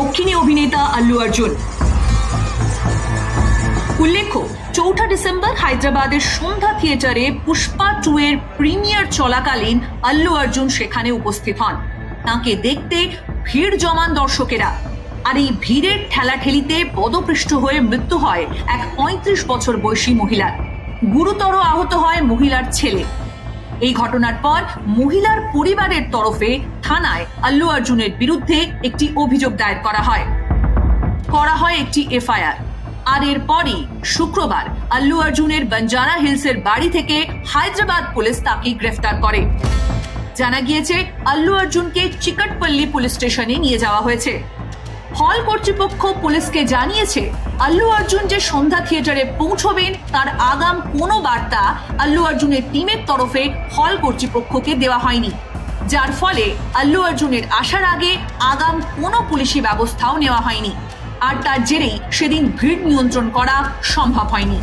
দক্ষিণী অভিনেতা আল্লু অর্জুন। উল্লেখ্য, চৌঠা ডিসেম্বর হায়দ্রাবাদের সন্ধ্যা থিয়েটারে পুষ্পা টু এর প্রিমিয়ার চলাকালীন আল্লু অর্জুন সেখানে উপস্থিত হন। তাকে দেখতে ভিড় জমান দর্শকেরা। আর এই ভিড়ের ঠেলাঠেলিতে পদপৃষ্ঠ হয়ে মৃত্যু হয় এক পঁয়ত্রিশ বছর বয়সী মহিলার। গুরুতর আহত হয় মহিলার ছেলে। এই ঘটনার পর মহিলার পরিবারের তরফে থানায় আল্লু অর্জুনের বিরুদ্ধে একটি অভিযোগ দায়ের করা হয়। করা হয় একটি এফআইআর। আর এরপরই শুক্রবার আল্লু অর্জুনের বঞ্জারা হিলসের বাড়ি থেকে হায়দ্রাবাদ পুলিশ তাকে গ্রেফতার করে। জানা গিয়েছে, আল্লু অর্জুনকে চিকটপল্লী পুলিশ স্টেশনে নিয়ে যাওয়া হয়েছে। হল কর্তৃপক্ষ পুলিশকে জানিয়েছে, আল্লু অর্জুন যে সন্ধ্যা থিয়েটারে পৌঁছবেন, তার আগাম কোনো বার্তা আল্লু অর্জুনের টিমের তরফে হল কর্তৃপক্ষকে দেওয়া হয়নি। যার ফলে আল্লু অর্জুনের আসার আগে আগাম কোনো পুলিশি ব্যবস্থাও নেওয়া হয়নি। আর তার জেরেই সেদিন ভিড় নিয়ন্ত্রণ করা সম্ভব হয়নি।